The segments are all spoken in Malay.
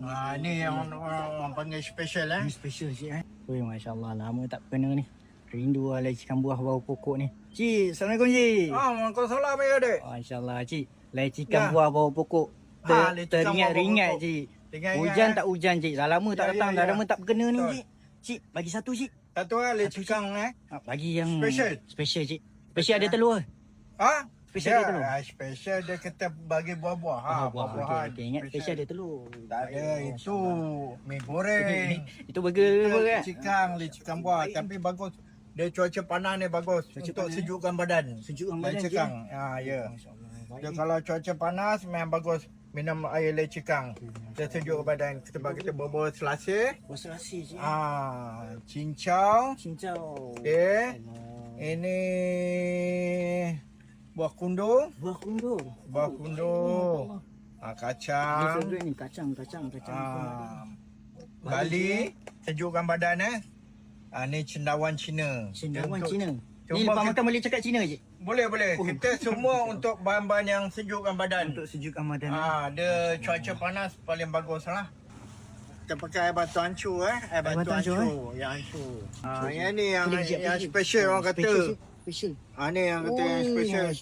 Ah, ni yang orang, orang, panggil special eh. Ini special cik eh. Oi masya-Allah lama tak kena ni. Rindu lah lecikan buah bau pokok ni. Cik, Assalamualaikum cik. Ah, Waalaikumsalam ya dek. Masya-Allah cik. Lecikan Ya. buah bau pokok. Ter, Ha, lecikan teringat-ringat cik. Hujan eh. tak hujan cik. Dah lama tak Ya, datang, ya, dah ya. lama tak berkena ni cik. Cik, bagi satu cik. Satu lah lecikang eh. Ha, bagi yang Special. Special cik. Special ada telur. ke? Ah, Special ya, dia telur? ah, special dia kata bagi buah-buah. Ha, Ah, buah. buah-buahan. Okey, okey. Ingat special ada telur. Tak ada itu mi goreng. Itu burger Itu burger. eh? lecikang, lecikang buah tapi bagus. Dia cuaca panas ni bagus Cuaca untuk panas, eh? sejukkan badan. Sejukkan badan, Lecikang. Ah, ya. Masya-Allah. Dia kalau cuaca panas memang bagus minum air lecikang. Dia sejuk badan. Sebab kita berbual selasih. Puasa rasi cik. Ah, cincau. Cincau. Okey. Ini buah kundur. Buah kundur. Buah kundur. Ah, Ni kacang. ni kacang kacang kacang. Ah, Bali. Sejukkan badan eh. Ah, ni cendawan Cina. Cendawan Cina. Ni lepas makan boleh cakap Cina je. Boleh boleh. Oh. Kita semua untuk bahan-bahan yang sejukkan badan. Untuk sejukkan badan. Ah, dia cuaca panas paling bagus lah. Kita pakai air batu hancur eh. Air batu, batu hancur, hancur. Yang hancur. Ah, yang ni yang, yang special orang kata. Special. Special. Ah, ni yang kata yang Oi, special. Allah.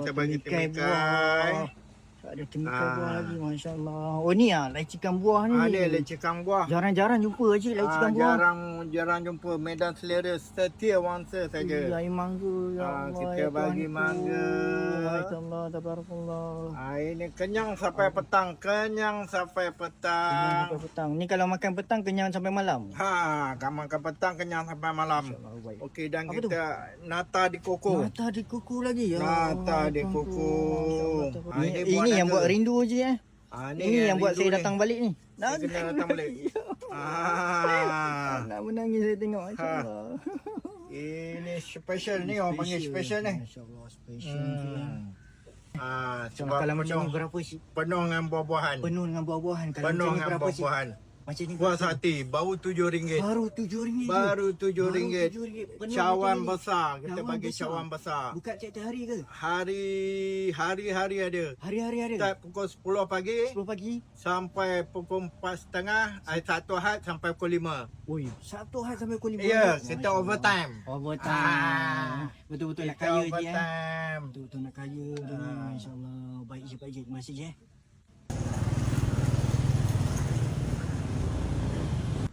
Kita bagi Temikai temikai. Tak ada temikai Ah. buah lagi. Masya Allah. Oh ni ah, lecikan buah ni. Ah, ni lecikang buah. Jarang-jarang jumpa cik Ah, lecikan buah. jarang jarang jumpa medan selera setia wangsa saja. Air mangga ya Ah, Allah. kita ya bagi Tuhanku. mangga. Masya-Allah, tabarakallah. Ah, ini kenyang sampai petang, kenyang sampai Kenyang petang. sampai petang. Ni kalau makan petang kenyang sampai malam. Ha, kamu makan petang kenyang sampai malam. Okey dan Apa tu? kita nata di koko. Nata di kuku lagi ya. Nata di. Masya-Allah, Ah, Ini, ini buat yang buat rindu je eh. Ah, Ini yang buat rindu saya ni. datang balik ni. Saya kena datang balik. Ah, Nak menangis saya tengok masya-Allah. ini special ni orang panggil special ni. Masya-Allah special. Hmm. Hmm. Ah, sebab kalau macam penuh, ni berapa sih? penuh dengan buah-buahan. Penuh dengan buah-buahan. Kalau Penuh macam ni dengan buah-buahan. Macam ni berapa? sati baru RM7. Baru tujuh ringgit je. Baru RM7. Baru RM7. Penuh Cawan besar. Kita Cawan bagi besar. cawan besar. Buka tiap-tiap hari ke? Hari hari-hari ada. Hari-hari ada? Start pukul 10 pagi 10 pagi? sampai pukul 4.30 hari satu had sampai pukul 5. Oi, Sabtu hari sampai pukul 5. Ya, kita overtime. Overtime. Ah. Betul-betul nak kaya je eh. Betul-betul nak kaya. Ah. InsyaAllah. Baik je, baik je. Kasih je.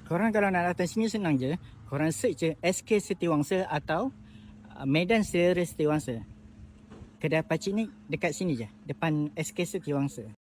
Korang kalau nak datang sini senang je. Korang search je SK Setiawangsa atau uh, Medan Selera Setiawangsa. Kedai pakcik ni dekat sini je. Depan SK Setiawangsa.